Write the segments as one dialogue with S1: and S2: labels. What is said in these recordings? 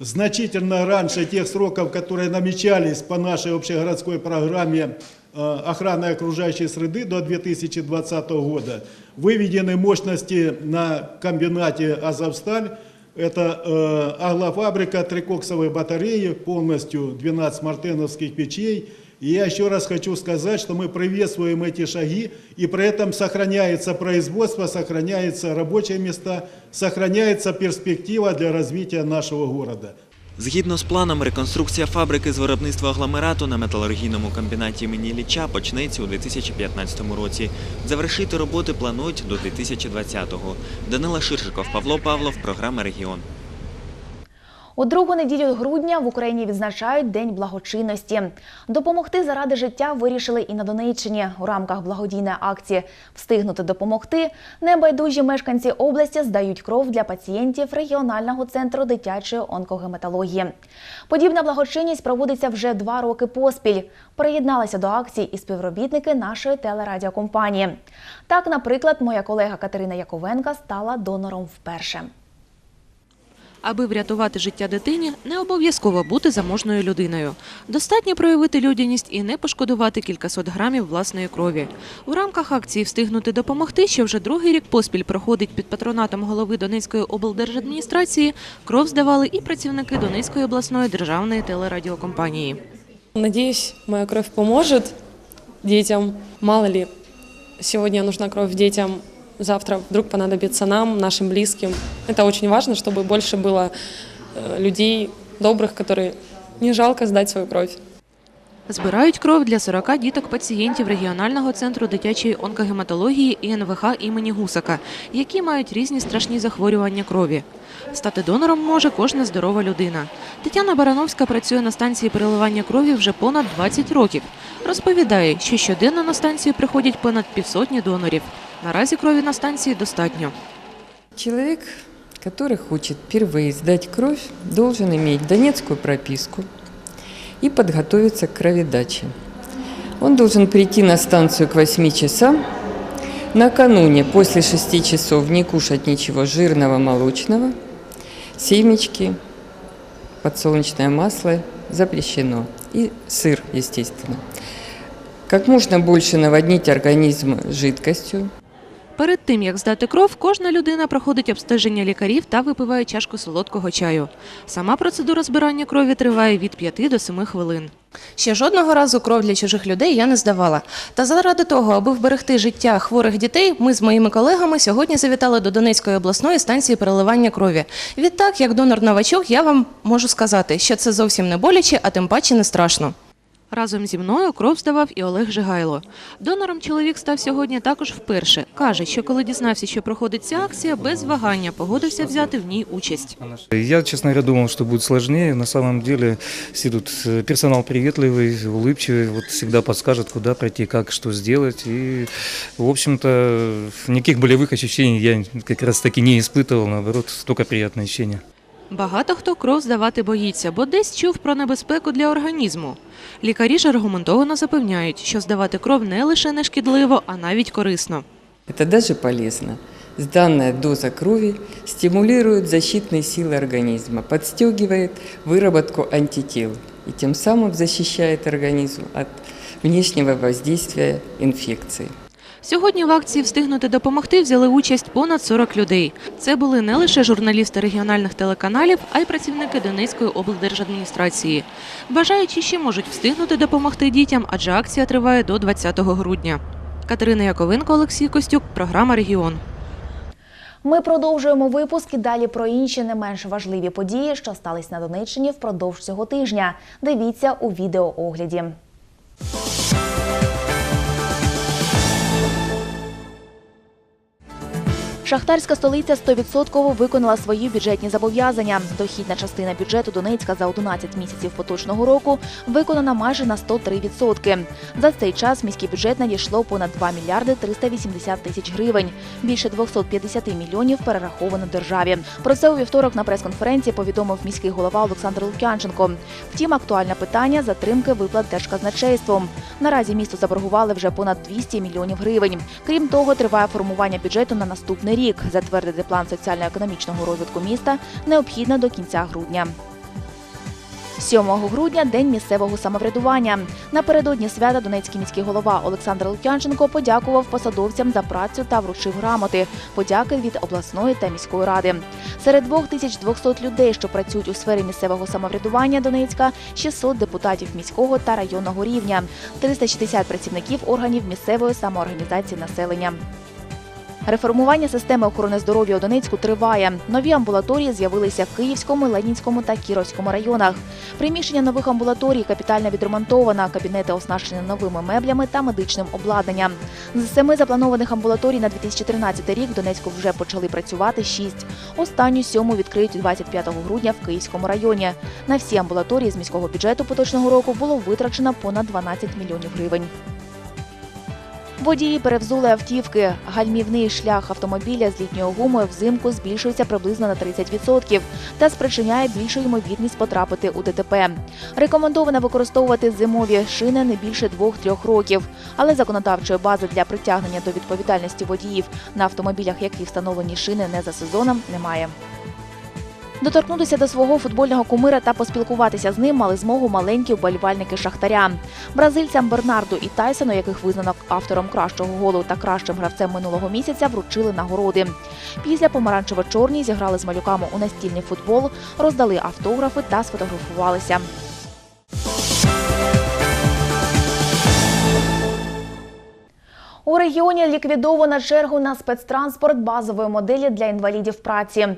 S1: значительно раньше тех сроков, которые намечались по нашей общегородской программе э, охраны окружающей среды до 2020 года. Выведены мощности на комбинате «Азовсталь». Это э, аглофабрика трикоксовой батареи, полностью 12 мартеновских печей. И я еще раз хочу сказать, что мы приветствуем эти шаги, и при этом сохраняется производство, сохраняются рабочие места, сохраняется перспектива для развития нашего города.
S2: Згідно з планом, реконструкція фабрики з виробництва агломерату на металургійному комбінаті імені Ілліча почнеться у 2015 році. Завершити роботи планують до 2020-го. Данила Ширшиков, Павло Павлов, програма Регіон.
S3: У другу неділю грудня в Україні відзначають День благочинності. Допомогти заради життя вирішили і на Донеччині у рамках благодійної акції Встигнути допомогти. Небайдужі мешканці області здають кров для пацієнтів регіонального центру дитячої онкогематології. Подібна благочинність проводиться вже два роки поспіль. Приєдналися до акції і співробітники нашої телерадіокомпанії. Так, наприклад, моя колега Катерина Яковенка стала донором вперше.
S4: Аби врятувати життя дитині, не обов'язково бути заможною людиною. Достатньо проявити людяність і не пошкодувати кількасот грамів власної крові. У рамках акції встигнути допомогти, що вже другий рік поспіль проходить під патронатом голови Донецької облдержадміністрації, кров здавали і працівники Донецької обласної державної телерадіокомпанії.
S5: Надеюсь, моя кровь поможет детям. Мало ли, сегодня нужна кровь детям, завтра вдруг понадобится нам, нашим близким. Это очень важно, чтобы больше было э, людей добрых, которые не жалко сдать свою кровь.
S4: Збирають кров для 40 діток-пацієнтів регіонального центру дитячої онкогематології і НВХ імені Гусака, які мають різні страшні захворювання крові. Стати донором може кожна здорова людина. Тетяна Барановська працює на станції переливання крові вже понад 20 років. Розповідає, що щоденно на станцію приходять понад півсотні донорів. Наразі крові на станції достатньо.
S6: Человек, который хочет впервые сдать кровь, должен иметь донецкую прописку и подготовиться к кроведаче. Он должен прийти на станцию к 8 часам, накануне после 6 часов не кушать ничего жирного, молочного, семечки, подсолнечное масло запрещено и сыр, естественно. Как можно больше наводнить организм жидкостью,
S4: Перед тим, як здати кров, кожна людина проходить обстеження лікарів та випиває чашку солодкого чаю. Сама процедура збирання крові триває від 5 до 7 хвилин.
S7: Ще жодного разу кров для чужих людей я не здавала. Та заради того, аби вберегти життя хворих дітей, ми з моїми колегами сьогодні завітали до Донецької обласної станції переливання крові. Відтак, як донор новачок, я вам можу сказати, що це зовсім не боляче, а тим паче не страшно.
S4: Разом зі мною кров здавав і Олег Жигайло. Донором чоловік став сьогодні також вперше. Каже, що коли дізнався, що проходить ця акція, без вагання погодився взяти в ній участь.
S8: Я, честно говоря, думал, что будет сложнее. На самом деле, все тут э, персонал приветливый, улыбчивый, вот всегда подскажет, куда пройти, как, что сделать. И, в общем-то, никаких болевых ощущений я как раз таки не испытывал, наоборот, только приятные ощущения.
S4: Багато хто кров здавати боїться, бо десь чув про небезпеку для організму. Лікарі ж аргументовано запевняють, що здавати кров не лише не шкідливо, а навіть корисно.
S6: Это даже полезно. Сданная доза крови стимулирует защитные силы организма, подстегивает выработку антител и тем самым защищает организм от внешнего воздействия инфекции.
S4: Сьогодні в акції встигнути допомогти взяли участь понад 40 людей. Це були не лише журналісти регіональних телеканалів, а й працівники Донецької облдержадміністрації. Бажаючі ще можуть встигнути допомогти дітям, адже акція триває до 20 грудня. Катерина Яковенко, Олексій Костюк, програма Регіон.
S3: Ми продовжуємо випуск і далі про інші не менш важливі події, що стались на Донеччині впродовж цього тижня. Дивіться у відеоогляді. Шахтарська столиця 100% виконала свої бюджетні зобов'язання. Дохідна частина бюджету Донецька за 11 місяців поточного року виконана майже на 103%. За цей час міський бюджет надійшло понад 2 мільярди 380 тисяч гривень. Більше 250 мільйонів перераховано державі. Про це у вівторок на прес-конференції повідомив міський голова Олександр Лук'янченко. Втім, актуальне питання затримки виплат держказначейством. Наразі місто заборгували вже понад 200 мільйонів гривень. Крім того, триває формування бюджету на наступний рік. Затвердити план соціально-економічного розвитку міста необхідно до кінця грудня. 7 грудня день місцевого самоврядування. Напередодні свята Донецький міський голова Олександр Лук'янченко подякував посадовцям за працю та вручив грамоти. Подяки від обласної та міської ради. Серед 2200 людей, що працюють у сфері місцевого самоврядування Донецька, 600 депутатів міського та районного рівня, 360 працівників органів місцевої самоорганізації населення. Реформування системи охорони здоров'я у Донецьку триває. Нові амбулаторії з'явилися в Київському, Ленінському та Кіровському районах. Приміщення нових амбулаторій капітально відремонтовано, кабінети оснащені новими меблями та медичним обладнанням. З семи запланованих амбулаторій на 2013 рік в Донецьку вже почали працювати шість. Останню сьому відкриють 25 грудня в Київському районі. На всі амбулаторії з міського бюджету поточного року було витрачено понад 12 мільйонів гривень. Водії перевзули автівки. Гальмівний шлях автомобіля з літньою гумою взимку збільшується приблизно на 30% та спричиняє більшу ймовірність потрапити у ДТП. Рекомендовано використовувати зимові шини не більше 2-3 років, але законодавчої бази для притягнення до відповідальності водіїв на автомобілях, які встановлені шини не за сезоном, немає. Доторкнутися до свого футбольного кумира та поспілкуватися з ним мали змогу маленькі вболівальники Шахтаря. Бразильцям Бернарду і Тайсону, яких визнано автором кращого голу та кращим гравцем минулого місяця, вручили нагороди. Після помаранчево-чорні зіграли з малюками у настільний футбол, роздали автографи та сфотографувалися. У регіоні ліквідовано чергу на спецтранспорт базової моделі для інвалідів праці.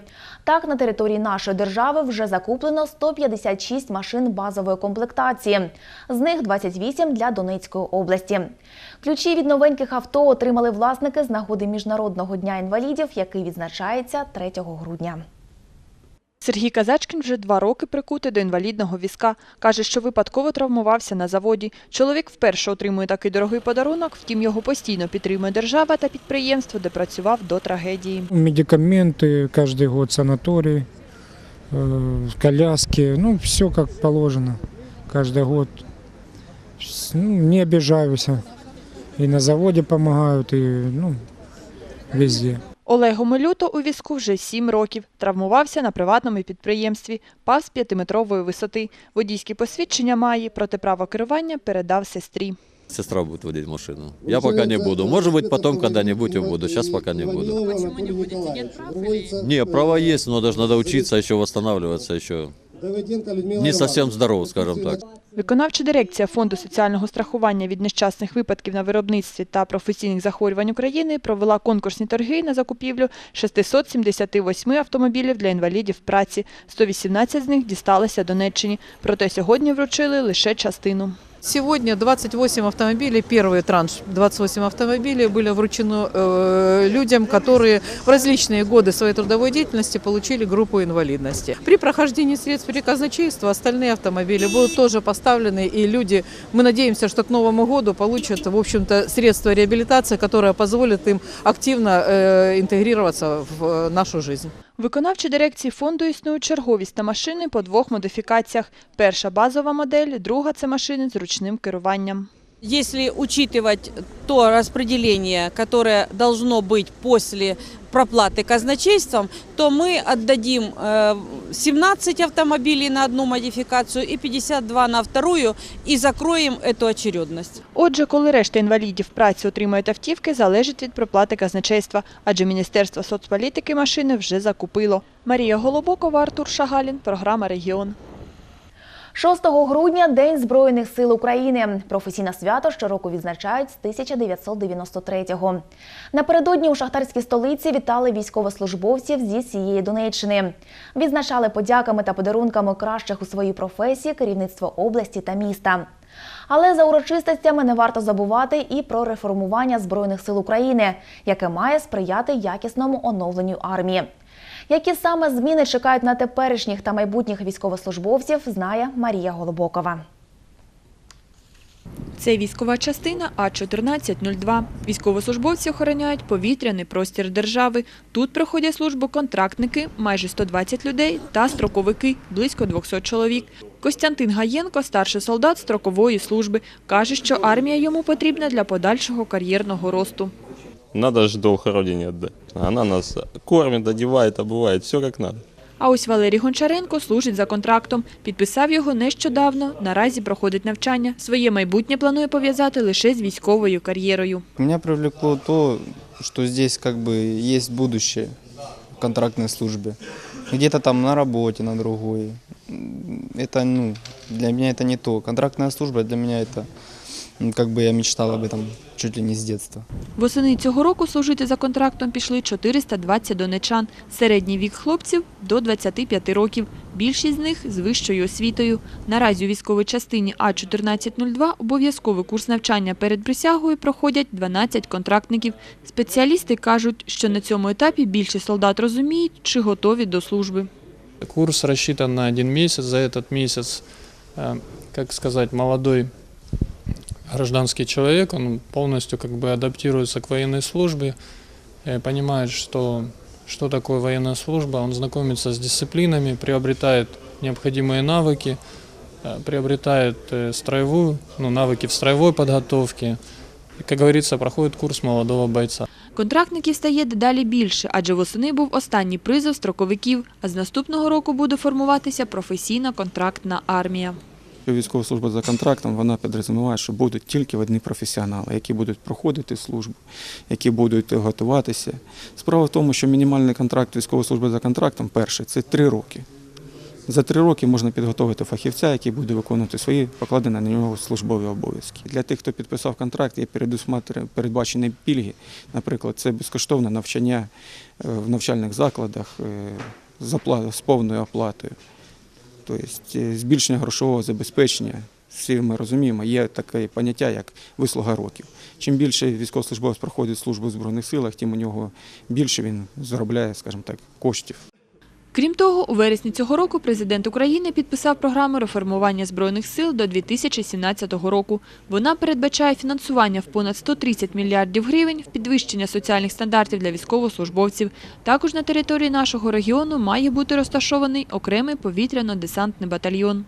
S3: Так, на території нашої держави вже закуплено 156 машин базової комплектації, з них 28 для Донецької області. Ключі від новеньких авто отримали власники з нагоди Міжнародного дня інвалідів, який відзначається 3 грудня.
S9: Сергій Казачкін вже два роки прикутий до інвалідного візка. Каже, що випадково травмувався на заводі. Чоловік вперше отримує такий дорогий подарунок, втім його постійно підтримує держава та підприємство, де працював до трагедії.
S10: Медикаменты, каждый год санаторий, э, коляски, ну, все как положено, каждый год. С- Ну, не обижаюсь. И на заводе помогают, и ну, везде.
S9: Олегу Милюто у візку вже сім років. Травмувався на приватному підприємстві, пав з п'ятиметрової висоти. Водійські посвідчення має, проте право керування передав сестрі.
S11: Сестра будет водить машину. Я пока не буду. Может быть, потом когда-нибудь и буду. Сейчас пока не буду. Не, права есть, но даже надо учиться, еще восстанавливаться, еще не совсем здоров, скажем так.
S9: Виконавча дирекція Фонду соціального страхування від нещасних випадків на виробництві та професійних захворювань України провела конкурсні торги на закупівлю 678 автомобілів для інвалідів праці. 118 з них дісталися Донеччині. Проте сьогодні вручили лише частину.
S12: Сегодня 28 автомобилей, первый транш 28 автомобилей были вручены э, людям, которые в различные годы своей трудовой деятельности получили группу инвалидности. При прохождении средств при казначейства остальные автомобили будут тоже поставлены, и люди, мы надеемся, что к Новому году получат, в общем-то, средства реабилитации, которое позволит им активно э, интегрироваться в э, нашу жизнь.
S9: У виконавчій дирекції фонду існують черговість на машини по двох модифікаціях. Перша базова модель, друга це машини з ручним керуванням.
S13: Если учитывать то распределение, которое должно быть после проплаты казначейством, то мы отдадим э, 17 автомобилей на одну модификацию и 52 на вторую и закроем эту очередность.
S9: Отже, коли решта інвалідів праці отримають автівки, залежить від проплати казначейства, адже Міністерство соцполітики машини вже закупило. Марія Голобокова, Артур Шагалін, програма Регіон.
S3: 6 грудня День Збройних сил України. Професійне свято щороку відзначають з 1993-го. Напередодні у шахтарській столиці вітали військовослужбовців зі всієї Донеччини. Відзначали подяками та подарунками кращих у своїй професії керівництво області та міста. Але за урочистостями не варто забувати і про реформування Збройних сил України, яке має сприяти якісному оновленню армії. Які саме зміни чекають на теперішніх та майбутніх військовослужбовців, знає Марія Голобокова.
S9: Це військова частина А-1402. Військовослужбовці охороняють повітряний простір держави. Тут проходять службу контрактники, майже 120 людей, та строковики, близько 200 чоловік. Костянтин Гаєнко, старший солдат строкової служби, каже, що армія йому потрібна для подальшого кар'єрного росту.
S14: Надо же долг родине отдать. Она нас кормит, одевает, обувает, все как надо.
S9: А ось Валерій Гончаренко служить за контрактом. Підписав його нещодавно, наразі проходить навчання. Своє майбутнє планує пов'язати лише з військовою кар'єрою.
S14: Меня привлекло то, что здесь как бы есть будущее в контрактной службе. Где-то там на работе, на другой. М, Это, ну, для меня это не то. Контрактная служба для меня это, м, как бы я мечтал об этом чуть ли не с детства.
S9: Восени цього року служити за контрактом пішли 420 донечан. Середній вік хлопців – до 25 років. Більшість з них з вищою освітою. Наразі у військовій частині А-1402 обов'язковий курс навчання перед присягою проходять 12 контрактників. Спеціалісти кажуть, що на цьому етапі більше солдат розуміють, чи готові до служби.
S15: Курс рассчитан на один месяц. За этот месяц, э, как сказать, молодой гражданский человек, он полностью как бы адаптируется к военной службе, э, понимает, что, что такое военная служба, он знакомится с дисциплинами, приобретает необходимые навыки, э, приобретает э, строевую, ну, навыки в строевой подготовке. И, как говорится, проходит курс молодого бойца.
S9: Контрактників стає дедалі більше, адже восени був останній призов строковиків, а з наступного року буде формуватися професійна контрактна армія.
S16: Військова служба за контрактом вона підрозуміває, що будуть тільки одні професіонали, які будуть проходити службу, які будуть готуватися. Справа в тому, що мінімальний контракт військової служби за контрактом перший це три роки. За три роки можна підготувати фахівця, який буде виконувати свої покладені на нього службові обов'язки. Для тих, хто підписав контракт, є передбачені пільги. Наприклад, це безкоштовне навчання е, в навчальних закладах е, з повною оплатою. Тобто збільшення грошового забезпечення. Всі ми розуміємо, є таке поняття, як вислуга років. Чим більше військовослужбовець проходить службу в Збройних силах, тим у нього більше він заробляє, скажімо так, коштів.
S9: Крім того, у вересні цього року президент України підписав програму реформування Збройних сил до 2017 року. Вона передбачає фінансування в понад 130 мільярдів гривень в підвищення соціальних стандартів для військовослужбовців. Також на території нашого регіону має бути розташований окремий повітряно-десантний батальйон.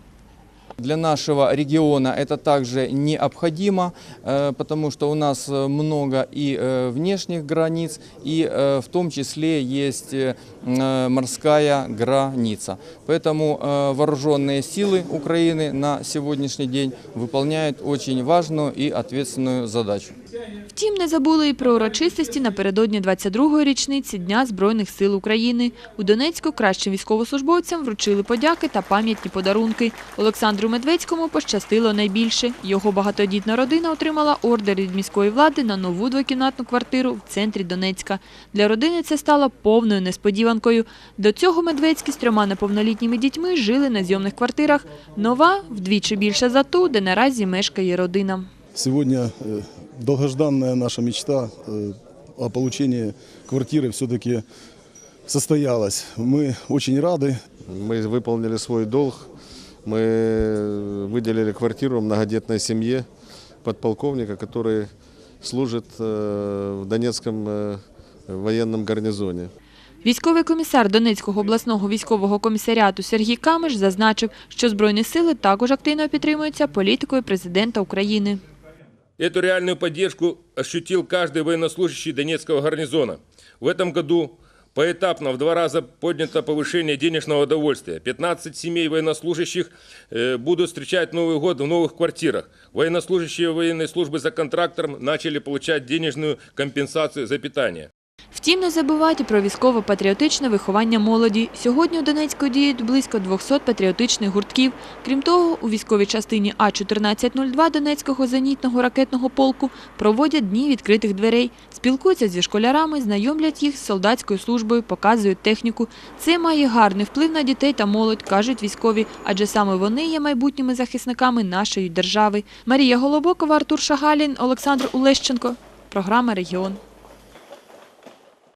S17: Для нашего региона это также необходимо, э, потому что у нас э, много и э, внешних границ, и э, в том числе есть э, м, морская граница. Поэтому э, вооруженные силы Украины на сегодняшний день выполняют очень важную и ответственную задачу.
S9: Втім, не забули і про урочистості напередодні 22-ї річниці Дня Збройних сил України. У Донецьку кращим військовослужбовцям вручили подяки та пам'ятні подарунки. Олександру Медведському пощастило найбільше. Його багатодітна родина отримала ордер від міської влади на нову двокімнатну квартиру в центрі Донецька. Для родини це стало повною несподіванкою. До цього Медведські з трьома неповнолітніми дітьми жили на зйомних квартирах. Нова вдвічі більша за ту, де наразі мешкає родина.
S18: Сегодня э, долгожданная наша мечта э, о получении квартиры все-таки состоялась. Мы очень рады.
S19: Мы выполнили свой долг. Мы выделили квартиру многодетной семье подполковника, который служит э, в Донецком э, военном гарнизоне.
S9: Військовий комісар Донецького обласного військового комісаріату Сергій Камиш зазначив, що Збройні сили також активно підтримуються політикою президента України.
S20: Эту реальную поддержку ощутил каждый военнослужащий Донецкого гарнизона. В этом году поэтапно в два раза поднято повышение денежного довольствия. 15 семей военнослужащих э, будут встречать Новый год в новых квартирах. Военнослужащие военной службы за контрактором начали получать денежную компенсацию за питание.
S9: Втім, не забувайте про військово-патріотичне виховання молоді. Сьогодні у Донецьку діють близько 200 патріотичних гуртків. Крім того, у військовій частині А-1402 Донецького зенітного ракетного полку проводять дні відкритих дверей. Спілкуються зі школярами, знайомлять їх з солдатською службою, показують техніку. Це має гарний вплив на дітей та молодь, кажуть військові, адже саме вони є майбутніми захисниками нашої держави. Марія Голобокова, Артур Шагалін, Олександр Улещенко. Програма «Регіон».